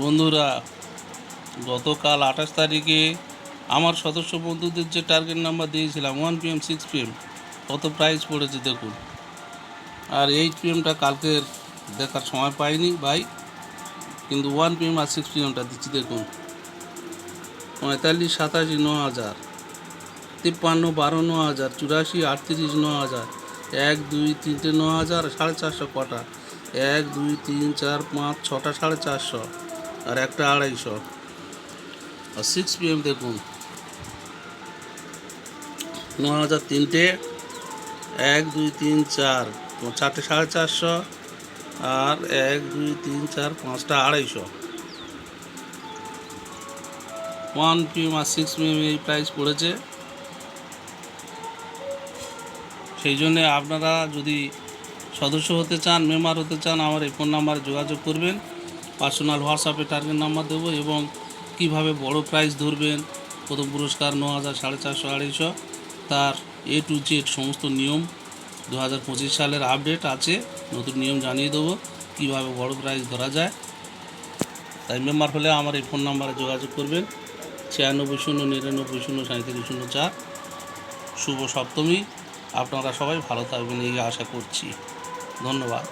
বন্ধুরা, গতকাল আঠাশ তারিখে আমার সদস্য বন্ধুদের যে টার্গেট নাম্বার দিয়েছিলাম ওয়ান পিএম সিক্স পিএম কত প্রাইস পড়েছে দেখুন। আর এইট পিএমটা কালকের দেখার সময় পাইনি ভাই, কিন্তু ওয়ান পিএম আর সিক্স পিএমটা দিচ্ছি দেখুন। পঁয়তাল্লিশ, সাতাশি, ন হাজার, তিপ্পান্ন, বারো, ন হাজার, চুরাশি, আটত্রিশ, ন হাজার, এক, দুই, তিনটে, ন হাজার, সাড়ে চারশো কটা, এক, দুই, তিন, চার, পাঁচ, ছটা, সাড়ে চারশো। আর একটা আড়াইশো। আর সিক্স পিএম দেখুন। ন হাজার তিনটে। এক, দুই, তিন, চার। চারটে সাড়ে চারশো। আর এক, দুই, তিন, চার, পাঁচটা আড়াইশো। ওয়ান পিএম আর সিক্স পিএম এই প্রাইস পড়েছে। সেই জন্যে আপনারা যদি সদস্য হতে চান মেম্বার হতে চান, আমার এই ফোন নাম্বারে যোগাযোগ করবেন। পার্সোনাল হোয়াটসঅ্যাপে টার্গেট নাম্বার দেবো এবং কীভাবে বড় প্রাইজ ধরবেন, প্রথম পুরস্কার ন হাজার সাড়ে চারশো, আড়াইশো, তার এ টু জেড সমস্ত নিয়ম দু হাজার পঁচিশ সালের আপডেট আছে, নতুন নিয়ম জানিয়ে দেবো, কীভাবে বড় প্রাইজ ধরা যায়। তাই মেম্বার হলে আমার এই ফোন নাম্বারে যোগাযোগ করবেন, ছিয়ানব্বই শূন্য, নিরানব্বই শূন্য, সাঁত্রিশ শূন্য চার। শুভ সপ্তমী, আপনারা সবাই ভালো থাকবেন, এই আশা করছি। ধন্যবাদ।